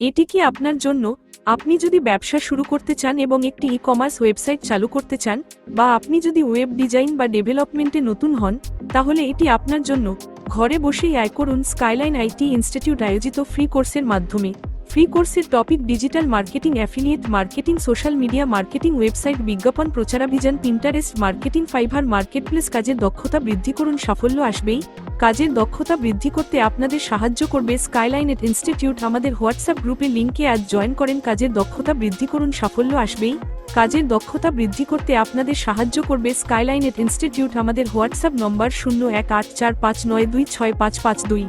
এটি কি আপনার জন্য? আপনি যদি ব্যবসা শুরু করতে চান এবং একটি ই কমার্স ওয়েবসাইট চালু করতে চান, বা আপনি যদি ওয়েব ডিজাইন বা ডেভেলপমেন্টে নতুন হন, তাহলে এটি আপনার জন্য। ঘরে বসেই আয় করুন স্কাইলাইন আইটি ইনস্টিটিউট আয়োজিত ফ্রি কোর্সের মাধ্যমে। ফ্রি কোর্সের topic digital marketing affiliate marketing social media marketing website বিজ্ঞাপন প্রচারাভিযান পিন্টারেস্ট মার্কেটিং ফাইভার মার্কেটপ্লেস কাজের দক্ষতা বৃদ্ধি করুন সাফল্য আসবেই। কাজের দক্ষতা বৃদ্ধি করতে আপনাদের সাহায্য করবে স্কাইলাইনেট ইনস্টিটিউট আমাদের হোয়াটসঅ্যাপ গ্রুপে লিঙ্কে আজ জয়েন করেন। কাজের দক্ষতা বৃদ্ধি করুন সাফল্য আসবেই। কাজের দক্ষতা বৃদ্ধি করতে আপনাদের সাহায্য করবে স্কাইলাইনেট ইনস্টিটিউট আমাদের হোয়াটসঅ্যাপ নম্বর শূন্য এক আট চার পাঁচ নয় দুই ছয় পাঁচ পাঁচ দুই।